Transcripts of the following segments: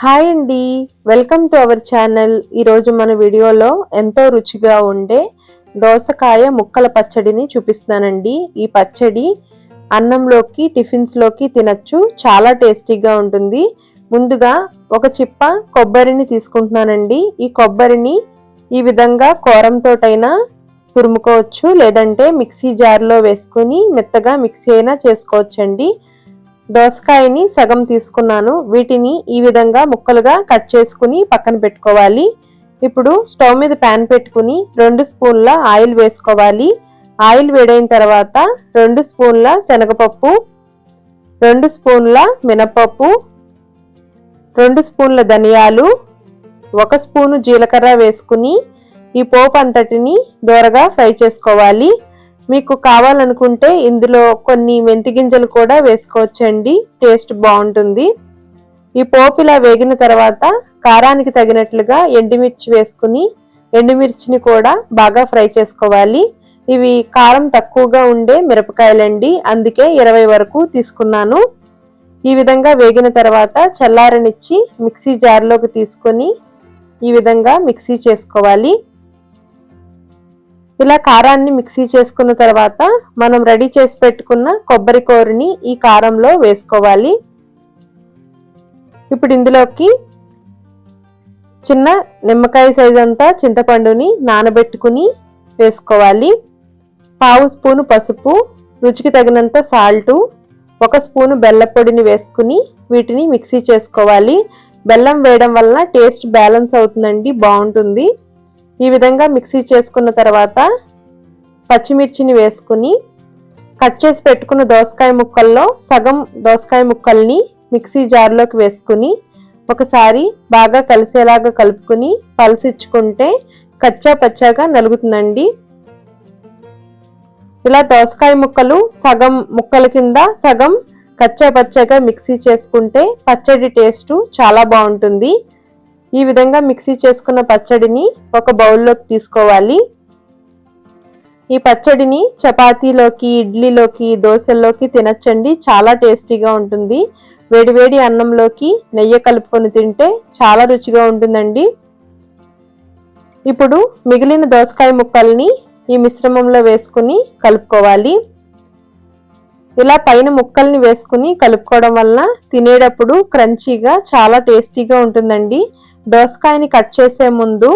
Hi అండి. Welcome to our channel. ఈరోజు మన వీడియోలో ఎంతో రుచిగా ఉండే దోసకాయ ముక్కల పచ్చడిని చూపిస్తానండి ఈ పచ్చడి అన్నంలోకి టిఫిన్స్లోకి తినచ్చు. చాలా టేస్టీగా ఉంటుంది. ముందుగా ఒక చిప్ప కొబ్బరిని తీసుకుంటున్నానండి. ఈ కొబ్బరిని ఈ విధంగా కోరంతోటైనా తురుముకోవచ్చు లేదంటే మిక్సీ జార్లో వేసుకొని మెత్తగా మిక్సీ అయినా చేసుకోవచ్చండి. దోసకాయని సగం తీసుకున్నాను. వీటిని ఈ విధంగా ముక్కలుగా కట్ చేసుకుని పక్కన పెట్టుకోవాలి. ఇప్పుడు స్టవ్ మీద ప్యాన్ పెట్టుకుని రెండు స్పూన్ల ఆయిల్ వేసుకోవాలి. ఆయిల్ వేడైన తర్వాత రెండు స్పూన్ల శనగపప్పు రెండు స్పూన్ల మినపప్పు రెండు స్పూన్ల ధనియాలు ఒక స్పూను జీలకర్ర వేసుకుని ఈ పోపు అంతటిని దోరగా ఫ్రై చేసుకోవాలి. మీకు కావాలనుకుంటే ఇందులో కొన్ని మెంతి గింజలు కూడా వేసుకోవచ్చండి. టేస్ట్ బాగుంటుంది. ఈ పోపు ఇలా వేగిన తర్వాత కారానికి తగినట్లుగా ఎండుమిర్చి వేసుకుని ఎండుమిర్చిని కూడా బాగా ఫ్రై చేసుకోవాలి. ఇవి కారం తక్కువగా ఉండే మిరపకాయలండి. అందుకే ఇరవై వరకు తీసుకున్నాను. ఈ విధంగా వేగిన తర్వాత చల్లారనిచ్చి మిక్సీ జార్లోకి తీసుకొని ఈ విధంగా మిక్సీ చేసుకోవాలి. ఇలా కారాన్ని మిక్సీ చేసుకున్న తర్వాత మనం రెడీ చేసి పెట్టుకున్న కొబ్బరి కూరని ఈ కారంలో వేసుకోవాలి. ఇప్పుడు ఇందులోకి చిన్న నిమ్మకాయ సైజ్ అంతా చింతపండుని నానబెట్టుకుని వేసుకోవాలి. పావు స్పూను పసుపు రుచికి తగినంత సాల్టు ఒక స్పూను బెల్లం పొడిని వేసుకుని వీటిని మిక్సీ చేసుకోవాలి. బెల్లం వేయడం వలన టేస్ట్ బ్యాలెన్స్ అవుతుందండి బాగుంటుంది. ఈ విధంగా మిక్సీ చేసుకున్న తర్వాత పచ్చిమిర్చిని వేసుకుని కట్ చేసి పెట్టుకున్న దోసకాయ ముక్కల్లో సగం దోసకాయ ముక్కల్ని మిక్సీ జార్లోకి వేసుకుని ఒకసారి బాగా కలిసేలాగా కలుపుకుని పలసిచ్చుకుంటే కచ్చా పచ్చాగా నలుగుతుందండి. ఇలా దోసకాయ ముక్కలు సగం ముక్కల కింద సగం కచ్చా పచ్చగా మిక్సీ చేసుకుంటే పచ్చడి టేస్ట్ చాలా బాగుంటుంది. ఈ విధంగా మిక్సీ చేసుకున్న పచ్చడిని ఒక బౌల్లోకి తీసుకోవాలి. ఈ పచ్చడిని చపాతీలోకి ఇడ్లీలోకి దోశల్లోకి తినచ్చండి. చాలా టేస్టీగా ఉంటుంది. వేడివేడి అన్నంలోకి నెయ్యి కలుపుకొని తింటే చాలా రుచిగా ఉంటుందండి. ఇప్పుడు మిగిలిన దోసకాయ ముక్కల్ని ఈ మిశ్రమంలో వేసుకుని కలుపుకోవాలి. ఇలా పైన ముక్కల్ని వేసుకుని కలుపుకోవడం వలన తినేటప్పుడు క్రంచీగా చాలా టేస్టీగా ఉంటుందండి. దోసకాయని కట్ చేసే ముందు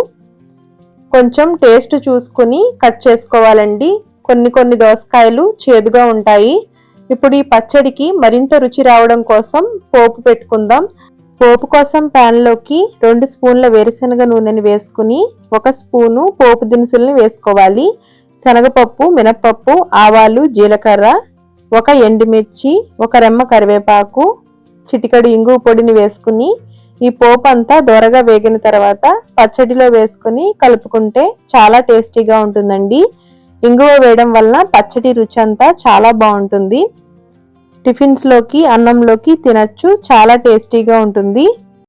కొంచెం టేస్ట్ చూసుకుని కట్ చేసుకోవాలండి. కొన్ని కొన్ని దోసకాయలు చేదుగా ఉంటాయి. ఇప్పుడు ఈ పచ్చడికి మరింత రుచి రావడం కోసం పోపు పెట్టుకుందాం. పోపు కోసం ప్యాన్లోకి రెండు స్పూన్ల వేరుశనగ నూనెని వేసుకుని ఒక స్పూను పోపు దినుసులను వేసుకోవాలి. శనగపప్పు మినప్పప్పు ఆవాలు జీలకర్ర ఒక ఎండుమిర్చి ఒక రెమ్మ కరివేపాకు చిటికడు ఇంగు పొడిని వేసుకుని ఈ పోపు అంతా దోరగా వేగిన తర్వాత పచ్చడిలో వేసుకుని కలుపుకుంటే చాలా టేస్టీగా ఉంటుందండి. ఇంగువ వేయడం వలన పచ్చడి రుచి అంతా చాలా బాగుంటుంది. టిఫిన్స్లోకి అన్నంలోకి తినచ్చు చాలా టేస్టీగా ఉంటుంది.